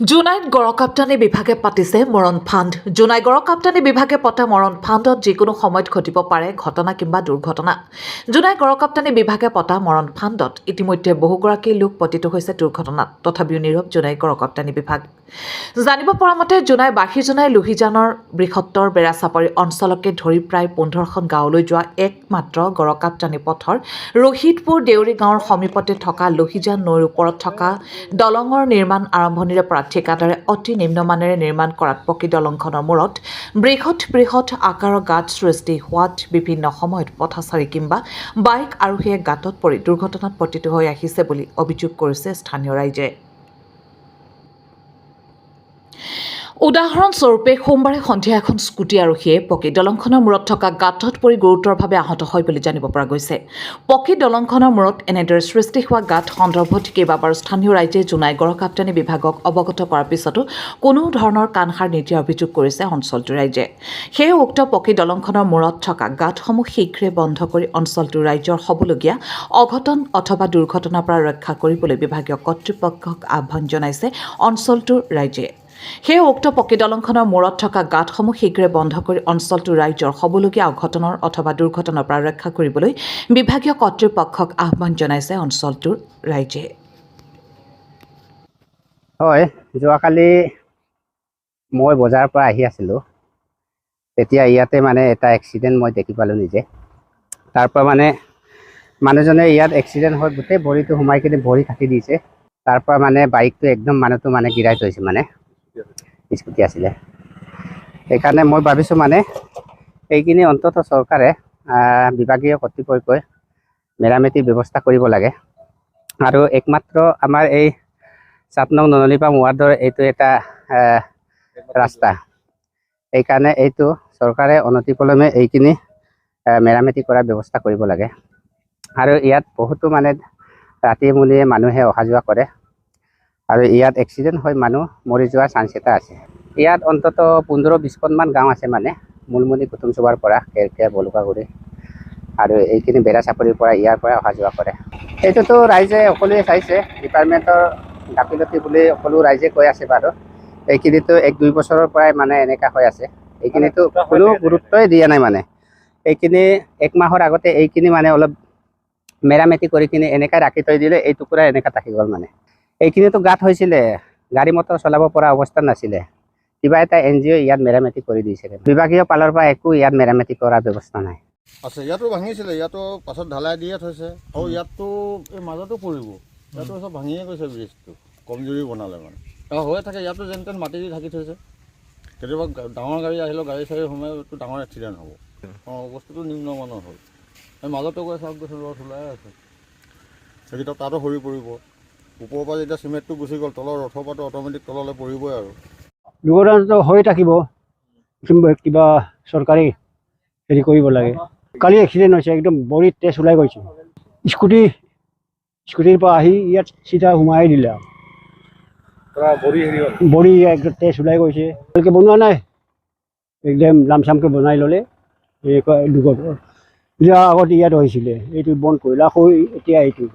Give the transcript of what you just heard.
জোনাইত গড়কাপ্তানি বিভাগে পাতিছে মৰণ ফাণ্ড। জোনাই গড়কাপ্তানি বিভাগে পতা মৰণ ফাণ্ডত যিকোনো সময়ত ঘটিব পাৰে ঘটনা কিংবা দুৰ্ঘটনা। জোনাই গড়কাপ্তানি বিভাগে পতা মৰণ ফাণ্ডত ইতিমধ্যে বহুগৰাকী লোক পতিত হৈছে দুৰ্ঘটনাত তথাপিও নীৰৱ জোনাই গড়কাপ্তানি বিভাগ। জানিব পৰা মতে জোনাই বাসী জোনাই লোহিজানৰ বৃহত্তৰ বেৰাচাপৰি অঞ্চলকে ধৰি প্ৰায় পোন্ধৰখন গাঁৱলৈ যোৱা একমাত্ৰ গড়কাপ্তানি পথৰ ৰহিদপুৰ দেউৰী গাঁৱৰ সমীপতে থকা লোহিজান নৈৰ ওপৰত থকা দলঙৰ নিৰ্মাণ আৰম্ভণিৰে পৰা ঠিকাদাৰে অতি নিম্নমানেৰে নিৰ্মাণ কৰাত প্ৰকৃত দলংখনৰ মূৰত বৃহৎ বৃহৎ আকাৰৰ গাঁত সৃষ্টি হোৱাত বিভিন্ন সময়ত পথাচাৰী কিম্বা বাইক আৰোহীয়ে গাঁতত পৰি দুৰ্ঘটনাত পতিত হৈ আহিছে বুলি অভিযোগ কৰিছে স্থানীয় ৰাইজে। উদাহৰণস্বৰূপে সোমবাৰে সন্ধিয়া এখন স্কুটি আৰক্ষীয়ে পকী দলংখনৰ মূৰত থকা গাঁতত পৰি গুৰুতৰভাৱে আহত হয় বুলি জানিব পৰা গৈছে। পকী দলংখনৰ মূৰত এনেদৰে সৃষ্টি হোৱা গাঁত সন্দৰ্ভত কেইবাবাৰো স্থানীয় ৰাইজে জোনাই গড়কাপ্তানি বিভাগক অৱগত কৰাৰ পিছতো কোনো ধৰণৰ কাণসাৰ নিদিয়াৰ অভিযোগ কৰিছে অঞ্চলটোৰ ৰাইজে। সেয়ে উক্ত পকী দলংখনৰ মূৰত থকা গাঁতসমূহ শীঘ্ৰে বন্ধ কৰি অঞ্চলটোৰ ৰাইজৰ হ'বলগীয়া অঘটন অথবা দুৰ্ঘটনাৰ পৰা ৰক্ষা কৰিবলৈ বিভাগীয় কৰ্তৃপক্ষক আহ্বান জনাইছে অঞ্চলটোৰ ৰাইজে। সেয়ে উক্ত পকী দলংখনৰ মূৰত থকা গাঁতসমূহ শীঘ্ৰে বন্ধ কৰি অঞ্চলটোৰ ৰাইজৰ হ'বলগীয়া অঘটনৰ অথবা দুৰ্ঘটনাৰ পৰা ৰক্ষা কৰিবলৈ বিভাগীয় কৰ্তৃপক্ষক আহ্বান জনাইছে অঞ্চলটোৰ ৰাইজে। হয় যোৱাকালি মই বজাৰৰ পৰা আহি আছিলোঁ। তেতিয়া ইয়াতে মানে এটা এক্সিডেণ্ট মই দেখি পালোঁ নিজে। তাৰ পৰা মানে মানুহজনে ইয়াত এক্সিডেণ্ট হৈ গোটেই ভৰিটো সোমাই কিনে ভৰি কাটি দিছে। তাৰ পৰা মানে বাইকটো একদম মানুহটো মানে গিৰাই থৈছে মানে। স্কুটি আছিলে। সেইকাৰণে মই ভাবিছোঁ মানে এইখিনি অন্ততঃ চৰকাৰে বিভাগীয় কৰ্তৃপক্ষই মেৰামতিৰ ব্যৱস্থা কৰিব লাগে। আৰু একমাত্ৰ আমাৰ এই সাত নং নলনীপাম ৱাৰ্ডৰ এইটো এটা ৰাস্তা। সেইকাৰণে এইটো চৰকাৰে অনতিপলমে এইখিনি মেৰামতি কৰাৰ ব্যৱস্থা কৰিব লাগে। আৰু ইয়াত বহুতো মানে ৰাতি মুনিয়ে মানুহে অহা যোৱা কৰে। আৰু ইয়াত এক্সিডেণ্ট হৈ মানুহ মৰি যোৱাৰ চান্স এটা আছে। ইয়াত অন্ততঃ পোন্ধৰ বিছখনমান গাঁও আছে মানে মুলমুলি কুটুম চুবাৰ পৰা কেৰকেৰা বলুকাগুৰি আৰু এইখিনি বেৰাচাপৰিৰ পৰা ইয়াৰ পৰা অহা যোৱা কৰে। এইটোতো ৰাইজে সকলোৱে চাইছে ডিপাৰ্টমেণ্টৰ গাফিলতি বুলি সকলো ৰাইজে কৈ আছে বাৰু। এইখিনিতো এক দুই বছৰৰ পৰাই মানে এনেকা হৈ আছে। এইখিনিতো কোনো গুৰুত্বই দিয়া নাই মানে। এইখিনি এক মাহৰ আগতে এইখিনি মানে অলপ মেৰামতি কৰি কিনে এনেকা ৰাখি থৈ দিলে এই টুকুৰা এনেকা থাকি গ'ল মানে। এইখিনিতো গাঁত হৈছিলে। গাড়ী মটৰ চলাব পৰা অৱস্থা নাছিলে। কিবা এটা এন জি অ' ইয়াত মেৰামতি কৰি দিছিলে। বিভাগীয় পালৰ পৰা একো ইয়াত মেৰামতি কৰাৰ ব্যৱস্থা নাই। আছে ইয়াতো ভাঙিছিলে। ইয়াতো পাছত ঢালাই দিয়ে থৈছে। আৰু ইয়াততো এই মাজতো পৰিব। ইয়াতো চব ভাঙিয়ে গৈছে ব্ৰিজটো। কমজুৰি বনালে মানে। হৈ থাকে। ইয়াতো যেন তেন মাটি দি ঢাকি থৈছে। কেতিয়াবা গা- ডাঙৰ গাড়ী আহিলেও গাড়ী চাড়ী সোমাইতো ডাঙৰ এক্সিডেণ্ট হ'ব। অঁ বস্তুটো নিম্নমানৰ হ'ল। এই মাজতো গৈ চাওক গৈছে ৰথ ওলাই আছে। সেইকেইটা তাতো সৰি পৰিব। ওপৰৰ পৰা যেতিয়া চিমেণ্টটো গুচি গ'ল তলৰ ৰথৰ পৰাটো অট'মেটিক তললৈ পৰিবই আৰু। দুৰ্ঘটনাটো হৈ থাকিব। কিবা চৰকাৰী হেৰি কৰিব লাগে। কালি এক্সিডেণ্ট হৈছে একদম বৰিত তেজ ওলাই গৈছে। স্কুটি স্কুটিৰ পৰা আহি ইয়াত চিধা সোমাই দিলে। আৰু বৰি একদম তেজ ওলাই গৈছে। ভালকৈ বনোৱা নাই। একদম লামচামকৈ বনাই ল'লে। দুৰ্ঘটনা ইয়াৰ আগত ইয়াত হৈছিলে। এইটো বন্ধ কৰিলে আকৌ এতিয়া এইটো।